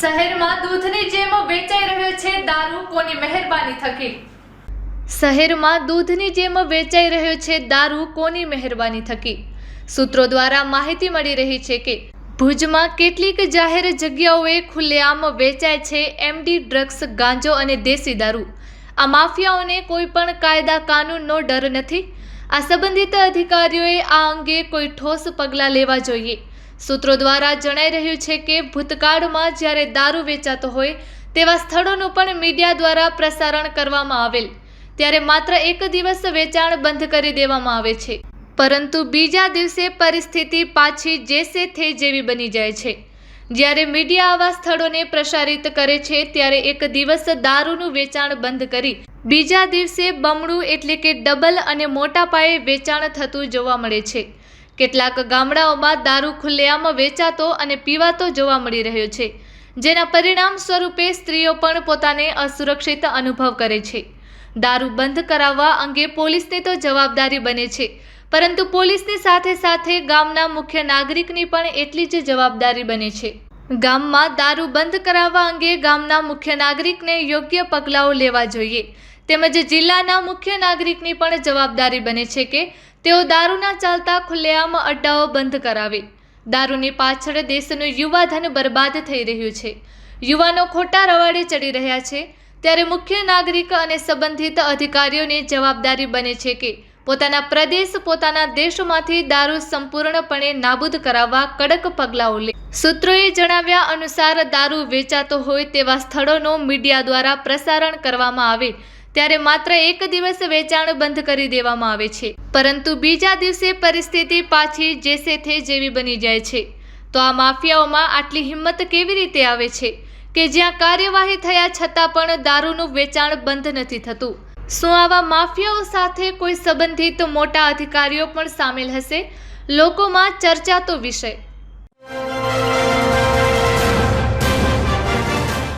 શહેરમાં દૂધની જેમ વેચાઈ રહ્યો છે દારૂ, કોની મહેરબાની થકી? શહેરમાં દૂધની જેમ વેચાઈ રહ્યો છે દારૂ, કોની મહેરબાની થકી? સૂત્રો દ્વારા માહિતી મળી રહી છે કે ભુજમાં કેટલીક જાહેર જગ્યાઓએ ખુલ્લેઆમ વેચાય છે એમડી ડ્રગ્સ, ગાંજો અને દેશી દારૂ. આ માફિયાઓને કોઈ પણ કાયદા કાનૂનનો ડર નથી. આ સંબંધિત અધિકારીઓએ આ અંગે કોઈ ઠોસ પગલાં લેવા જોઈએ. સૂત્રો દ્વારા જણાઈ રહ્યું છે કે ભૂતકાળમાં જ્યારે દારૂ વેચાતો હોય તેવા સ્થળોનું પણ મીડિયા દ્વારા પ્રસારણ કરવામાં આવેલ. ત્યારે માત્ર એક દિવસ વેચાણ બંધ કરી દેવામાં આવે છે. પરંતુ બીજા દિવસે પરિસ્થિતિ પાછી જેસે થે જેવી બની જાય છે. જ્યારે મીડિયા આવા સ્થળોને પ્રસારિત કરે છે, ત્યારે એક દિવસ દારૂનું વેચાણ બંધ કરી બીજા દિવસે બમણું એટલે કે ડબલ અને મોટા પાયે વેચાણ થતું જોવા મળે છે. કેટલાક ગામડાઓમાં દારૂ ખુલ્લેઆમ વેચાતો અને પીવાતો જોવા મળી રહ્યો છે, જેના પરિણામ સ્વરૂપે સ્ત્રીઓ પણ પોતાને અસુરક્ષિત અનુભવ કરે છે. દારૂ બંધ કરાવવા અંગે પોલીસની તો જવાબદારી બને છે, પરંતુ પોલીસની સાથે સાથે ગામના મુખ્ય નાગરિકની પણ એટલી જ જવાબદારી બને છે. ગામમાં દારૂ બંધ કરાવવા અંગે ગામના મુખ્ય નાગરિકને યોગ્ય પગલાઓ લેવા જોઈએ, તેમજ જિલ્લાના મુખ્ય નાગરિકની પણ જવાબદારી બને છે કે તેઓ દારૂના ચાલતા ખુલ્લેઆમ અડ્ડાઓ બંધ કરાવે. દારૂની પાછળ દેશનું યુવાધન બરબાદ થઈ રહ્યું છે. યુવાનો ખોટા રવાડે ચડી રહ્યા છે. ત્યારે મુખ્ય નાગરિક અને સંબંધિત અધિકારીઓની જવાબદારી બને છે કે પોતાના પ્રદેશ, પોતાના દેશમાંથી દારૂ સંપૂર્ણપણે નાબૂદ કરાવવા કડક પગલાઓ લે. સૂત્રોએ જણાવ્યા અનુસાર દારૂ વેચાતો હોય તેવા સ્થળોનો મીડિયા દ્વારા પ્રસારણ કરવામાં આવે ત્યારે માત્ર એક દિવસ વેચાણ બંધ કરી દેવામાં આવે છે. પરંતુ બીજા દિવસે પરિસ્થિતિ પાછી જેસે થે જેવી બની જાય છે. તો આ માફિયાઓમાં આટલી હિંમત કેવી રીતે આવે છે? કે જ્યાં કાર્યવાહી થયા છતાં પણ દારૂનું વેચાણ બંધ નથી થતું. શું આવા માફિયાઓ સાથે કોઈ સંબંધિત મોટા અધિકારીઓ પણ સામેલ હશે? લોકોમાં ચર્ચાતો વિષય